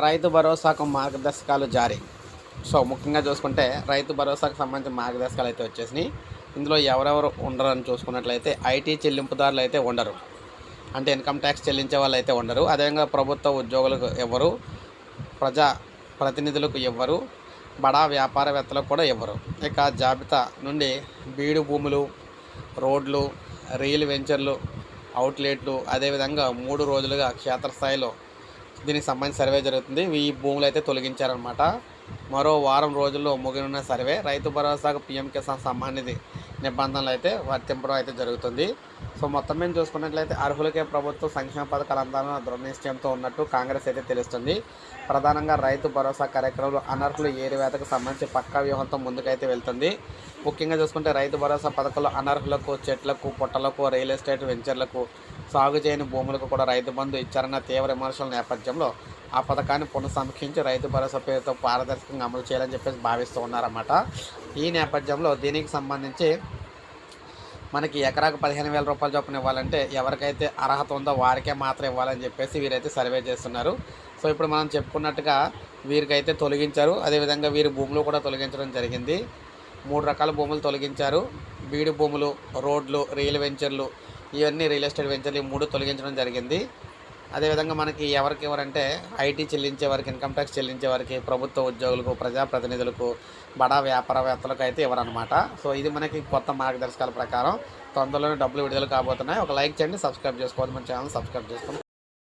రైతు భరోసాకు మార్గదర్శకాలు జారీ. సో ముఖ్యంగా చూసుకుంటే రైతు భరోసాకు సంబంధించిన మార్గదర్శకాలు అయితే వచ్చేసినాయి. ఇందులో ఎవరెవరు ఉండరు అని చూసుకున్నట్లయితే ఐటీ చెల్లింపుదారులు అయితే ఉండరు. అంటే ఇన్కమ్ ట్యాక్స్ చెల్లించే వాళ్ళు అయితే ఉండరు. అదేవిధంగా ప్రభుత్వ ఉద్యోగులకు ఎవరు ప్రజా ప్రతినిధులకు ఇవ్వరు బడా వ్యాపారవేత్తలకు కూడా ఇవ్వరు ఇక జాబితా నుండి బీడు భూములు రోడ్లు రియల్ వెంచర్లు అవుట్లెట్లు అదేవిధంగా మూడు రోజులుగా క్షేత్రస్థాయిలో దీనికి సంబంధించి సర్వే జరుగుతుంది. ఈ భూములు అయితే తొలగించారనమాట మరో వారం రోజుల్లో ముగినున్న సర్వే. రైతు భరోసాకు పీఎం కిసాన్ సమ్మాన్ నిధి నిబంధనలు అయితే వర్తింపడం అయితే జరుగుతుంది. సో మొత్తం మీద చూసుకున్నట్లయితే అర్హులకే ప్రభుత్వం సంక్షేమ పథకాలు అందాలని దృఢనిశ్చయంతో ఉన్నట్టు కాంగ్రెస్ అయితే తెలుస్తుంది. ప్రధానంగా రైతు భరోసా కార్యక్రమంలో అనర్హులు ఏరివేతకు సంబంధించి పక్కా వ్యూహంతో ముందుకైతే వెళ్తుంది. ముఖ్యంగా చూసుకుంటే రైతు భరోసా పథకంలో అనర్హులకు చెట్లకు పుట్టలకు రియల్ ఎస్టేట్ వెంచర్లకు సాగు చేయని భూములకు కూడా రైతు బంధు ఇచ్చారన్న తీవ్ర విమర్శల నేపథ్యంలో ఆ పథకాన్ని పునఃసమీక్షించి రైతు భరోసా పేరుతో పారదర్శకంగా అమలు చేయాలని చెప్పేసి భావిస్తూ ఉన్నారన్నమాట. ఈ నేపథ్యంలో దీనికి సంబంధించి మనకి ఎకరాకు పదిహేను వేల రూపాయల చొప్పున ఇవ్వాలంటే ఎవరికైతే అర్హత ఉందో వారికే మాత్రం ఇవ్వాలని చెప్పేసి వీరైతే సర్వే చేస్తున్నారు. సో ఇప్పుడు మనం చెప్పుకున్నట్టుగా వీరికైతే తొలగించారు. అదేవిధంగా వీరి భూములు కూడా తొలగించడం జరిగింది. మూడు రకాల భూములు తొలగించారు. బీడు భూములు రోడ్లు రియల్ వెంచర్లు ఇవన్నీ రియల్ ఎస్టేట్ వెంచర్లు ఈ మూడు తొలగించడం జరిగింది. అదేవిధంగా మనకి ఎవరికి ఎవరంటే ఐటీ చెల్లించే వారికి ఇన్కమ్ ట్యాక్స్ చెల్లించే వారికి ప్రభుత్వ ఉద్యోగులకు ప్రజాప్రతినిధులకు బడా వ్యాపారవేత్తలకు అయితే ఇవ్వరనమాట సో ఇది మనకి కొత్త మార్గదర్శకాల ప్రకారం తొందరలోనే డబ్బులు విడుదల కాబోతున్నాయి. ఒక లైక్ చేయండి సబ్స్క్రైబ్ చేసుకోవాలి మన ఛానల్ సబ్స్క్రైబ్ చేసుకోండి.